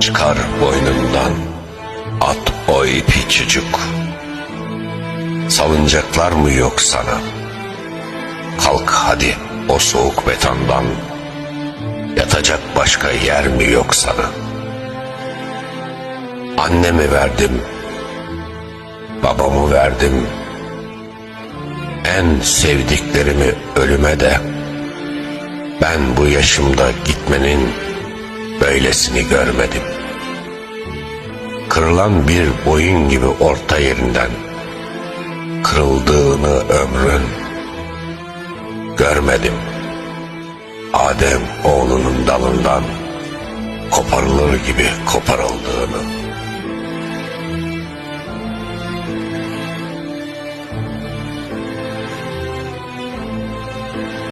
Çıkar boynundan at o ipi çocuk. Salıncaklar mı yok sana? Kalk hadi o soğuk betondan. Yatacak başka yer mi yok sana? Annemi verdim. Babamı verdim. En sevdiklerimi ölüme de. Ben bu yaşımda gitmenin böylesini görmedim. Kırılan bir boyun gibi orta yerinden kırıldığını ömrün görmedim. Adem oğlunun dalından koparılır gibi koparıldığını